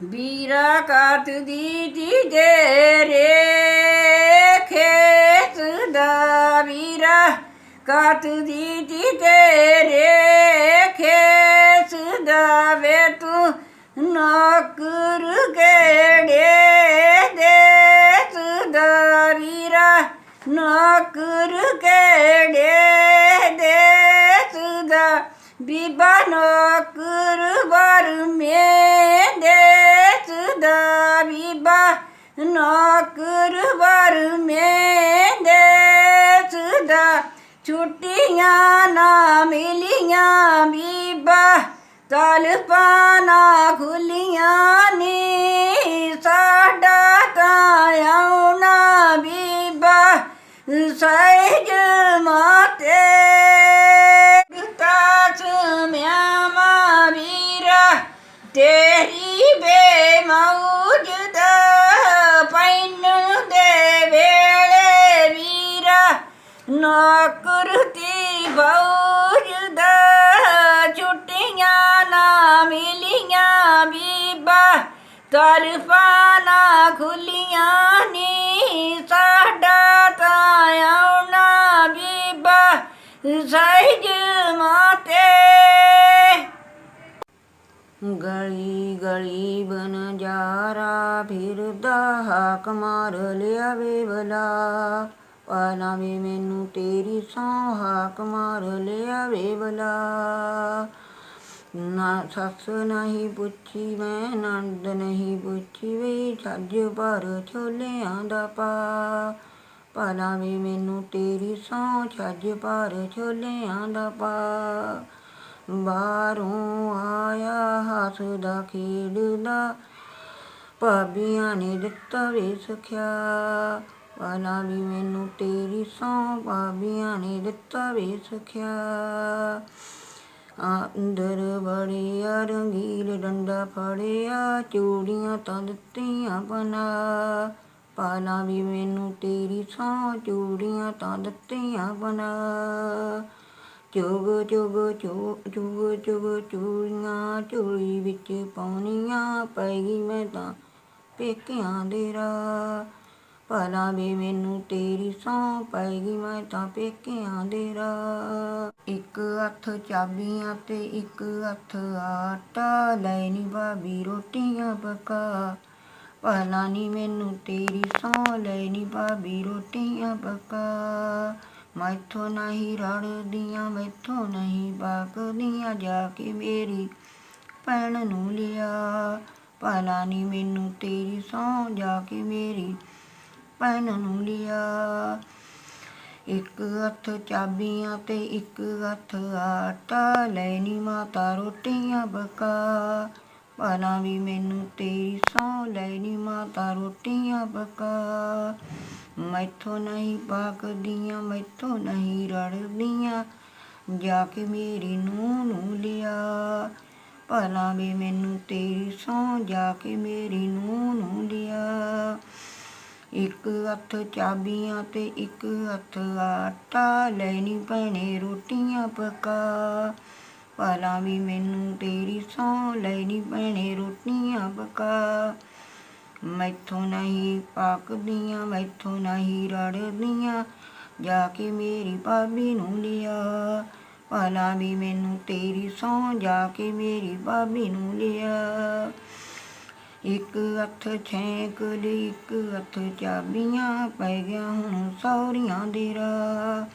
ਬੀਰਾ ਕਾਤ ਦੀ ਦੀ ਦੇ ਰੇ ਖੇਤ ਦਾ ਵੀਰਾ ਕਾਤ ਦੀ ਦੀ ਦੇ ਰੇ ਖੇਤ ਦਾ ਵੇ ਤੂੰ ਨੌਕਰ ਗੇੜੇ ਦੇ ਦਾ ਵੀਰਾ ਨੌਕਰ ਗੇੜੇ ਦੇ ਦਾ ਬੀਬਾ ਨੌਕਰ ਵਰ ਮੇ ਨੌਕਰ ਵਰ ਮੇ ਦੇ ਦਾ ਛੁੱਟੀਆਂ ਨਾ ਮਿਲੀਆਂ ਬੀਬਾ। ਤਲ ਪਾਣਾ ਖੁੱਲੀਆਂ ਨੀ ਸਾਡਾ ਤਾਂ ਆਉਣਾ ਬੀਬਾ। ਸਹਿਜ ਮਾਤੇ ਤਾਸ ਮਿਆਮਾ ਵੀਰਾ। ਤੇਰੀ ਬੇਮੌਜ ਨੌਕਰ ਦੀ ਬੌਜ ਦਾ ਛੁੱਟੀਆਂ ਨਾ ਮਿਲੀਆਂ ਬੀਬਾ। ਤਰਫਾਂ ਨਾ ਖੁੱਲੀਆਂ ਨੀ, ਸਾਡਾ ਤਾਂ ਆਉਣਾ ਬੀਬਾ। ਸਹਿਜ ਮਾਤੇ। ਗਲੀ ਗਲੀ ਬਨ ਜਾਰਾ ਫਿਰਦਾ ਹਾਕ ਮਾਰ ਲਿਆ ਵੇ ਬਲਾ। ਪਾਲਾ ਵੇ ਮੈਨੂੰ ਤੇਰੀ ਸੌ ਹਾਕ ਮਾਰ ਲਿਆ ਵੇ ਬਲਾ। ਨਾ ਸੱਸ ਨਹੀਂ ਪੁੱਛੀ, ਮੈਂ ਨੰਦ ਨਹੀਂ ਪੁੱਛੀ ਵੇ ਛੱਜ ਪਰ ਛੋਲਿਆਂ ਦਾ ਪਾ। ਪਾਲਾ ਵੇ ਮੈਨੂੰ ਤੇਰੀ ਸੌ ਛੱਜ ਪਰ ਛੋਲਿਆਂ ਦਾ ਪਾ। ਬਾਹਰੋਂ ਆਇਆ ਹੱਸਦਾ ਖੇਡਦਾ ਭਾਬੀਆਂ ਨੇ ਦਿੱਤਾ ਵੇ ਸਖਿਆ। ਵਾਲਾ ਵੀ ਮੈਨੂੰ ਤੇਰੀ ਸੌਂ ਭਾਬੀਆਂ ਨੇ ਦਿੱਤਾ ਵੇ ਸਖਿਆ। ਅੰਦਰ ਬੜਿਆ ਰੰਗੀਲ ਡੰਡਾ ਫੜਿਆ, ਚੂੜੀਆਂ ਤਾਂ ਦਿੱਤੀਆਂ ਬਣਾ ਪਾਲਾ ਵੀ ਮੈਨੂੰ ਤੇਰੀ ਸੌਂ ਚੂੜੀਆਂ ਤਾਂ ਦਿੱਤੀਆਂ ਬਣਾ ਚੁਗ ਚੁਗ ਚੁਗ ਚੁਗ ਚੁਗ ਚੂੜੀਆਂ ਚੂੜੀ ਵਿੱਚ ਪਾਉਣੀਆਂ ਪੈਗੀ ਮੈਂ ਤਾਂ ਪੇਕਿਆਂ ਦੇ ਰਾ ਭਲਾ ਵੀ ਮੈਨੂੰ ਤੇਰੀ ਸੌ ਪੈਗੀ ਮੈਂ ਤਾਂ ਪੇਕਿਆਂ ਦੇ ਰਾ ਇੱਕ ਹੱਥ ਚਾਬੀਆਂ ਤੇ ਇੱਕ ਹੱਥ ਆਟਾ ਲੈਣੀ ਭਾਬੀ ਰੋਟੀਆਂ ਪਕਾ। ਭਲਾ ਨੀ ਮੈਨੂੰ ਤੇਰੀ ਸੌਂ ਲੈਣੀ ਭਾਬੀ ਰੋਟੀਆਂ ਪਕਾ। ਮੈਥੋਂ ਨਹੀਂ ਰੜਦੀਆਂ, ਮੈਥੋਂ ਨਹੀਂ ਪੱਕਦੀਆਂ ਜਾ ਕੇ ਮੇਰੀ ਭੈਣ ਨੂੰ ਲਿਆ। ਭਲਾ ਨੀ ਮੈਨੂੰ ਤੇਰੀ ਸੌ, ਜਾ ਕੇ ਮੇਰੀ ਭੈਣ ਨੂੰ ਲਿਆ। ਇੱਕ ਹੱਥ ਚਾਬੀਆਂ ਤੇ ਇੱਕ ਹੱਥ ਆਟਾ। ਲੈਣੀ ਮਾਤਾ ਰੋਟੀਆਂ ਪਕਾ ਭਲਾ ਵੀ ਮੈਨੂੰ ਤੇਰੀ ਸੌ। ਲੈਣੀ ਮਾਤਾ ਰੋਟੀਆਂ ਪਕਾ ਮੈਥੋਂ ਨਹੀਂ ਪਾਕਦੀਆਂ ਮੈਥੋਂ ਨਹੀਂ ਰੜਦੀਆਂ। ਜਾ ਕੇ ਮੇਰੀ ਨੂੰਹ ਨੂੰ ਲਿਆ। ਭਲਾ ਵੀ ਮੈਨੂੰ ਤੇਰੀ ਸੌ। ਜਾ ਕੇ ਮੇਰੀ ਨੂੰਹ ਨੂੰ ਲਿਆ। ਇੱਕ ਹੱਥ ਚਾਬੀਆਂ ਤੇ ਇੱਕ ਹੱਥ ਆਟਾ। ਲੈਣੀ ਭੈਣੇ ਰੋਟੀਆਂ ਪਕਾ। ਭਲਾ ਵੀ ਮੈਨੂੰ ਤੇਰੀ ਸੌ। ਲੈਣੀ ਭੈਣੇ ਰੋਟੀਆਂ ਪਕਾ। ਮੈਥੋਂ ਨਹੀਂ ਪੱਕਦੀਆਂ, ਮੈਥੋਂ ਨਹੀਂ ਰੜਦੀਆਂ। ਜਾ ਕੇ ਮੇਰੀ ਭਾਬੀ ਨੂੰ ਲਿਆ। ਭਲਾ ਵੀ ਮੈਨੂੰ ਤੇਰੀ ਸੌ। ਜਾ ਕੇ ਮੇਰੀ ਭਾਬੀ ਨੂੰ ਲਿਆ। ਇੱਕ ਹੱਥ ਛੇਕ ਲਈ ਇੱਕ ਹੱਥ ਚਾਬੀਆਂ ਪੈ ਗਿਆ ਹੁਣ ਸੌਰੀਆਂ ਦੇ ਰਾ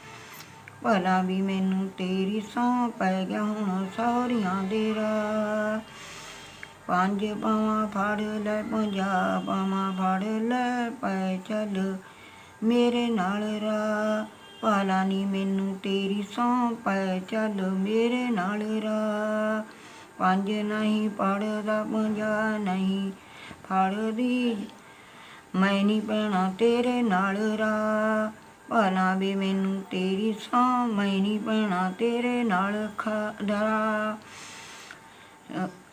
ਭਲਾ ਵੀ ਮੈਨੂੰ ਤੇਰੀ ਸੌ ਪੈ ਗਿਆ ਹੁਣ ਸੌਰੀਆਂ ਦੇ ਰਾ ਪੰਜ ਪਾਵਾਂ ਫੜ ਲੈ ਪੰਜਾ ਪਾਵਾਂ ਫੜ ਲੈ, ਪੈ ਚੱਲ ਮੇਰੇ ਨਾਲ ਰਾ ਭਲਾ ਨੀ ਮੈਨੂੰ ਤੇਰੀ ਸੌ ਪੈ ਚੱਲ ਮੇਰੇ ਨਾਲ ਰਾ ਪੰਜ ਨਹੀਂ ਪੜਦਾ ਪੰਜਾ ਨਹੀਂ। ਫੜਦੀ ਮੈਂ ਨਹੀਂ ਪੈਣਾ ਤੇਰੇ ਨਾਲ ਰਾ ਭਲਾ ਵੀ ਮੈਨੂੰ ਤੇਰੀ ਸਾਂ ਮੈਂ ਨਹੀਂ ਪੈਣਾ ਤੇਰੇ ਨਾਲ ਖੜਾ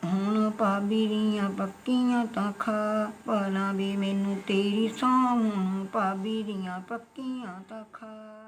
ਹੁਣ ਭਾਬੀ ਦੀਆਂ ਪੱਕੀਆਂ ਤਾਂ ਖਾ ਭਲਾ ਵੀ ਮੈਨੂੰ ਤੇਰੀ ਸਾਂ ਹੁਣ ਭਾਬੀ ਦੀਆਂ ਪੱਕੀਆਂ ਤਾਂ ਖਾ